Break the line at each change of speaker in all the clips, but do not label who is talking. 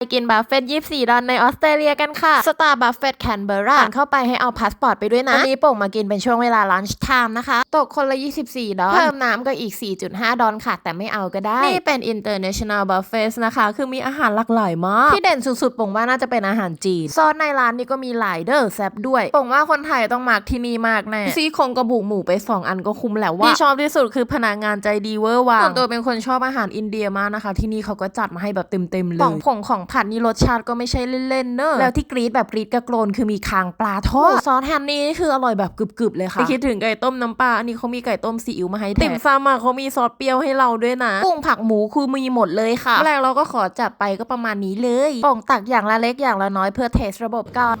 ไปกินบัฟเฟตยี่สี่ดอนในออสเตรเลียกันค่ะ สตาร์บัฟเฟตแคนเบราเข้าไปให้เอาพาสปอร์ตไปด้วยนะอันนี้โป่งมากินเป็นช่วงเวลาลันช์ไทม์นะคะ ตกคนละ 24 ดอลเพิ่มน้ำก็อีก 4.5 ดอลค่ะ แต่ไม่เอาก็ได้ นี่เป็น international buffet นะคะ คือมีอาหารหลากหลายมาก ที่เด่นสุดๆโป่งว่าน่าจะเป็นอาหารจีนซอสในร้านนี้ก็มีหลายเดอร์แซบด้วยโป่งว่าคนไทยต้องมากที่นี่มากแน่ซี่โครงกระบุกหมูไป 2 อันก็คุ้มแล้วว่าที่ชอบที่สุดคือพนักงานใจดีเวอร์ว่างส่วนตัวเป็นคนชอบอาหารอินเดียมากนะคะ ที่นี่เขาก็จัดมาให้แบบเต็มๆเลยของผงของผัดนี่รสชาติก็ไม่ใช่เล่นๆเนอะแล้วที่กรีดแบบกรีดกระโกรนคือมีคางปลาทอดซอสแฮมนี่คืออร่อยแบบกรึบๆเลยค่ะไม่คิดถึงไก่ต้มน้ำปลาอันนี้เขามีไก่ต้มซีอิ๊วมาให้แทนติ่มซำอะเขามีซอสเปรี้ยวให้เราด้วยนะกุ้งผักหมูคือมีหมดเลยค่ะแรกเราก็ขอจัดไปก็ประมาณนี้เลยป่องตักอย่างละเล็กอย่างละน้อยเพื่อเทสระบบก่อน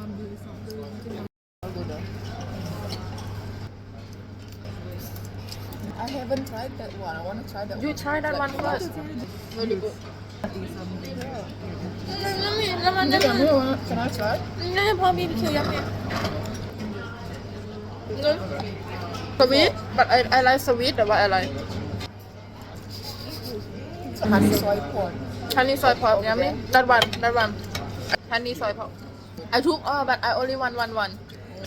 I haven't tried that one. I want to try that
You
one.
try that one first.
Really good.
แล้วมันจะ
Can I- Can I try?
น่าจะพอมีคิวยังไง
Sweet, but I, I like sweet, but I like honey soy pork. Honey soy pork, yummy. That one, that one. Honey soy pork. I took all, but I only want one one.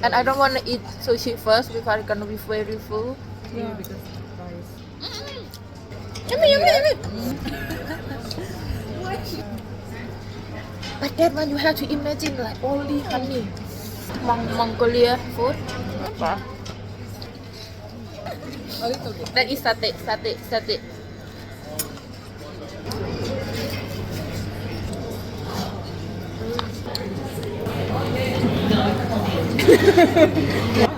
And I don't want to eat sushi first because it's gonna be very full.
Yeah, because rice.
Yummy, yummy, yummy. But that one you have to imagine like only honey. Mong Mongolia food.
A little bit.
That is satay, satay, satay.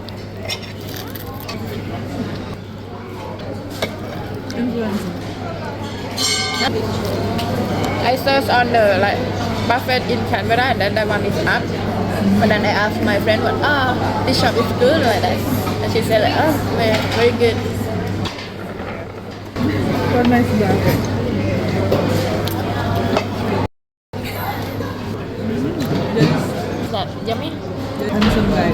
I searched on the like buffet in Canberra and then that one is up. But then I asked my friend what ah this shop is good like that. And she said like oh very, very good.
What nice jacket.
Is yummy?
Handsome guy.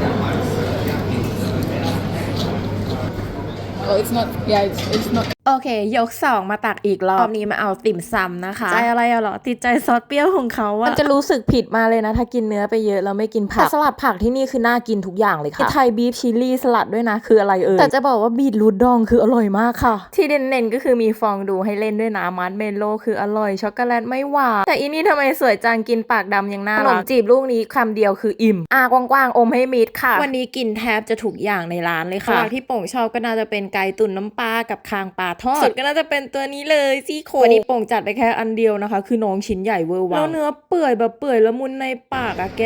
Oh, it's not. Yeah, it's, it's not
โอเค ยกสองมาตักอีกรอบรอบนี้มาเอาติ่มซำนะคะ ใจอะไรอะเหรอ ติดใจซอสเปรี้ยวของเขาอะมันจะรู้สึกผิดมาเลยนะ ถ้ากินเนื้อไปเยอะแล้วไม่กินผักแต่สลัดผักที่นี่คือน่ากินทุกอย่างเลยค่ะไทยบีฟชิลลี่สลัดด้วยนะ คืออะไรเอ่ยแต่จะบอกว่าบีทรูทดองคืออร่อยมากค่ะ ที่เด่นๆก็คือมีฟองดูให้เล่นด้วยนะมัดเมลโล่คืออร่อยช็อกโกแลตไม่หวานแต่อีนี่ทำไมสวยจังกินปากดำยังน่ารักขนมจีบลูกนี้คำเดียวคืออิ่มอากว้างๆอมให้มิดค่ะ วันนี้กินแทบจะทุกอย่างในร้านเลยค่ะที่โป่งชอบก็น่าจะเป็นไก่ตุ๋นน้ำปลากับคางปลาทอดสุดก็น่าจะเป็นตัวนี้เลยซี่โครงวันนี้โป่งจัดไปแค่อันเดียวนะคะ คือน้องชิ้นใหญ่เวอร์วังแล้วเนื้อเปื่อยแบบเปื่อยละมุนในปากอะแก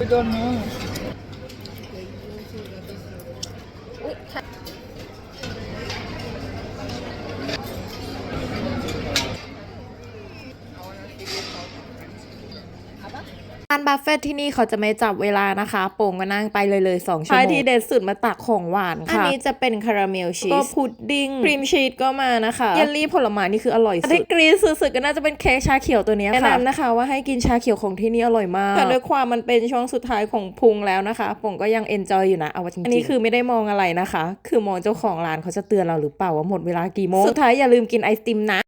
We don't know.
ร้านบัฟเฟ่ตที่นี่เขาจะไม่จับเวลานะคะโป่งก็นั่งไปเลยเลย2ชั่วโมงที่เด็ดสุดมาตักของหวานค่ะ อันนี้จะเป็นคาราเมลชีสก็พุดดิ้งครีมชีสก็มานะคะเยลลี่ผลไม้นี่คืออร่อยสุดที่กรีซสุดๆก็น่าจะเป็นเค้กชาเขียวตัวเนี้ยค่ะแนะนำนะคะว่าให้กินชาเขียวของที่นี่อร่อยมากแต่ด้วยความมันเป็นช่วงสุดท้ายของพุงแล้วนะคะโป่งก็ยังเอนจอยอยู่นะเอาว่าจริงๆอันนี้คือไม่ได้มองอะไรนะคะ คือมองเจ้าของร้านเขาจะเตือนเราหรือเปล่าว่าหมดเวลากี่โมงสุดท้ายอย่าลืมกินไอติมนะ